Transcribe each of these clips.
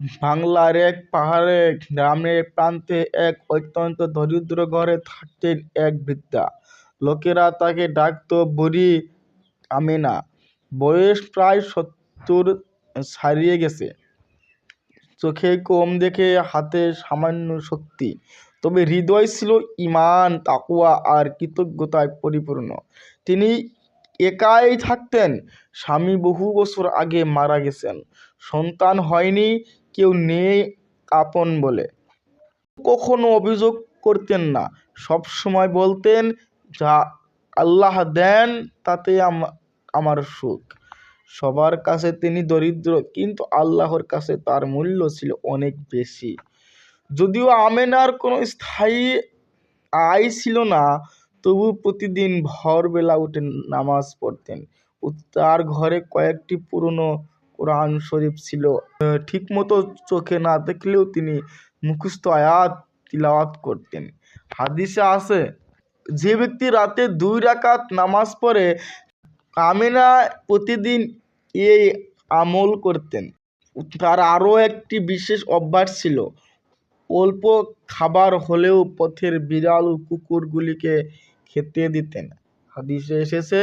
বাংলার এক পাহাড়ে, গ্রামের প্রান্তে এক অত্যন্ত দরিদ্র ঘরে থাকতেন এক বৃদ্ধা। লোকেরা তাকে ডাকতো, বুড়ি আমিনা বয়স প্রায় সত্তর, ছাড়িয়ে গেছে। চোখে কম দেখে হাতে সামান্য শক্তি। তবে হৃদয় ছিল ইমান তাকওয়া আর কৃতজ্ঞতায় পরিপূর্ণ। তিনি একাই থাকতেন। স্বামী বহু বছর আগে মারা গেছেন। সন্তান হয়নি কেউ নেই আপন বলে। কখনো অভিযোগ করতেন না। সব সময় বলতেন, যা আল্লাহ দেন তাতে আম- আমার সুখ। সবার কাছে তিনি দরিদ্র, কিন্তু আল্লাহর কাছে তার মূল্য ছিল অনেক বেশি। যদিও আমেনার কোনো স্থায়ী আয় ছিল না, তবু প্রতিদিন ভোরবেলা উঠে নামাজ পড়তেন। তার ঘরে কয়েকটি পুরনো কোরআন শরীফ ছিল। ঠিকমতো চোখে না দেখলেও তিনি মুখস্থ আয়াত তিলাওয়াত করতেন। হাদিসে আছে, যে ব্যক্তি রাতে দুই রাকাত নামাজ পড়ে আমেনা প্রতিদিন এই আমল করতেন। তার আরও একটি বিশেষ অভ্যাস ছিল, অল্প খাবার হলেও পথের বিড়াল ও কুকুরগুলিকে খেতে দিতেন। হাদিসে এসেছে,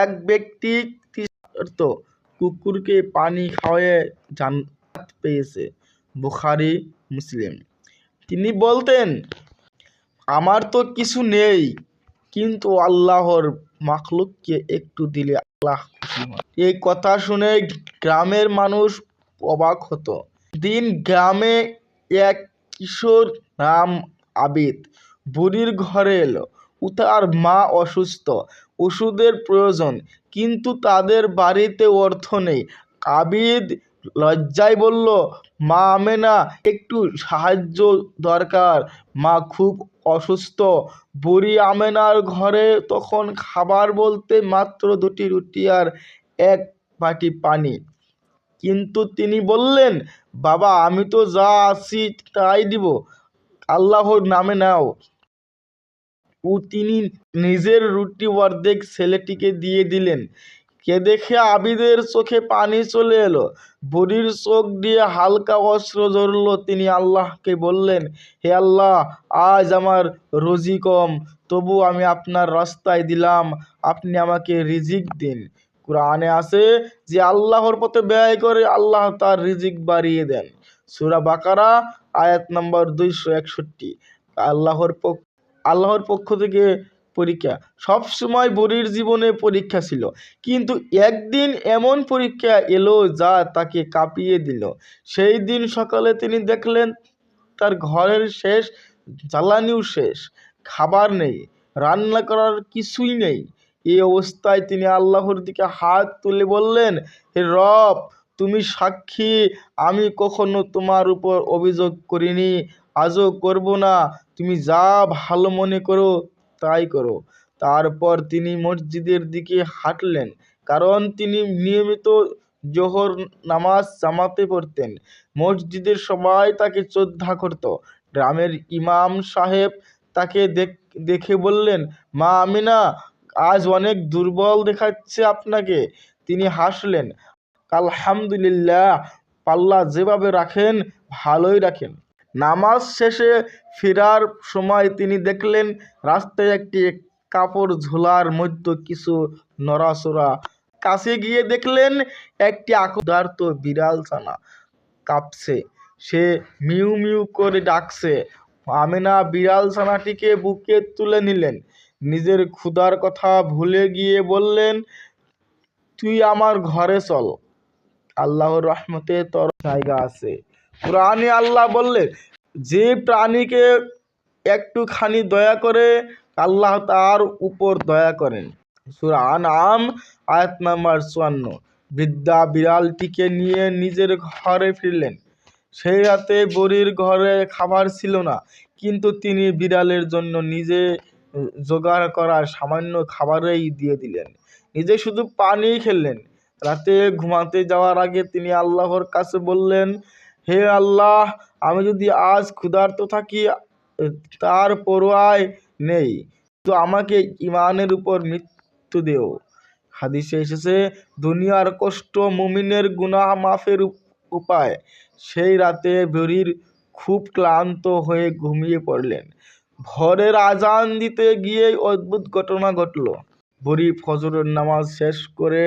এক ব্যক্তি তৃষ্ণার্ত কুকুরকে পানি খাওয়ায়ে জান্নাত পেয়েছে বুখারী, মুসলিম। তিনি বলতেন, আমার তো কিছু নেই, কিন্তু আল্লাহর মাখলুককে একটু দিলে আল্লাহ খুশি হন এই কথা শুনে গ্রামের মানুষ অবাক হতো। দিন গ্রামে এক কিশোর নাম আবিদ বুড়ির ঘরে এলো। ও তার মা অসুস্থ। ওষুধের প্রয়োজন, কিন্তু তাদের বাড়িতে অর্থ নেই। আবিদ লজ্জায় বলল, মা আমেনা, একটু সাহায্য দরকার। মা খুব অসুস্থ। বুড়ি আমেনার ঘরে তখন খাবার বলতে মাত্র দুটি রুটি আর এক বাটি পানি। কিন্তু তিনি বললেন, বাবা, আমি তো যা আছি তাই দিব। আল্লাহর নামে নাও। ও তিনি নিজের রুটি অর্ধেক ছেলেটিকে দিয়ে দিলেন। কে দেখে আবিদের চোখে পানি চলে এলো। বুড়ির চোখ দিয়ে হালকা অস্ত্র ঝরল তিনি আল্লাহকে বললেন, হে আল্লাহ, আজ আমার রুজি কম, তবু আমি আপনার রাস্তায় দিলাম, আপনি আমাকে রিজিক দিন। কোরআনে আছে যে, আল্লাহর পথে ব্যয় করে আল্লাহ তার রিজিক বাড়িয়ে দেন। সুরা বাকারা, আয়াত নম্বর দুইশো একষট্টি। আল্লাহর পক্ষ আল্লাহর পক্ষ থেকে পরীক্ষা। সব সময় বুড়ির জীবনে পরীক্ষা ছিল। কিন্তু একদিন এমন পরীক্ষা এলো যা তাকে কাঁপিয়ে দিল। সেই দিন সকালে তিনি দেখলেন, তার ঘরের শেষ জ্বালানিও শেষ, খাবার নেই, রান্না করার কিছুই নেই। এই অবস্থায় তিনি আল্লাহর দিকে হাত তুলে বললেন, হে রব, তুমি সাক্ষী, আমি কখনো তোমার উপর অভিযোগ করিনি। আজও করব না। তুমি যা ভালো মনে করো, তাই করো। তারপর তিনি মসজিদের দিকে হাঁটলেন, কারণ তিনি নিয়মিত জোহর নামাজ জামাতে পড়তেন। মসজিদের সবাই তাকে শ্রদ্ধা করত। গ্রামের ইমাম সাহেব তাকে দেখ- বললেন, মা আমিনা, আজ অনেক দুর্বল দেখাচ্ছে আপনাকে। তিনি হাসলেন, আলহামদুলিল্লাহ, পাল্লা যেভাবে রাখেন, ভালোই রাখেন। নামাজ শেষে ফেরার সময় তিনি দেখলেন রাস্তায় একটি কাপড় ঝোলার মধ্যে কিছু নড়াচড়া। কাছে গিয়ে দেখলেন একটি ক্ষুধার্ত বিড়াল ছানা কাঁপছে। সে মিউ মিউ করে ডাকছে। আমেনা বিড়াল ছানাটিকে বুকে তুলে নিলেন। নিজের ক্ষুধার কথা ভুলে গিয়ে বললেন, তুই আমার ঘরে চল। আল্লাহর রহমতে তোর জায়গা আছে। কোরআনে আল্লাহ বললেন যে প্রাণীকে একটুখানি দয়া করে আল্লাহ তার উপর দয়া করেন। সূরা আনআম, আয়াত নাম্বার চুয়ান্ন। বৃদ্ধা বিড়ালটিকে নিয়ে নিজের ঘরে ফিরলেন। সেই রাতে বুড়ির ঘরে খাবার ছিল না, কিন্তু তিনি বিড়ালের জন্য নিজে জোগাড় করা সামান্য খাবারেই দিয়ে দিলেন। নিজে শুধু পানি খেলেন। রাতে ঘুমাতে যাওয়ার আগে তিনি আল্লাহর কাছে বললেন হে আল্লাহ, আমি যদি আজ ক্ষুধার্ত থাকি, তার পরোয়ায় নেই। তো আমাকে ইমানের উপর মৃত্যু দেও। হাদিসে এসেছে, দুনিয়ার কষ্ট মুমিনের গুনাহ মাফের উপায়। সেই রাতে ভরির খুব ক্লান্ত হয়ে ঘুমিয়ে পড়লেন। ভোরের আজান দিতে গিয়েই অদ্ভুত ঘটনা ঘটল। ভরি ফজরের নামাজ শেষ করে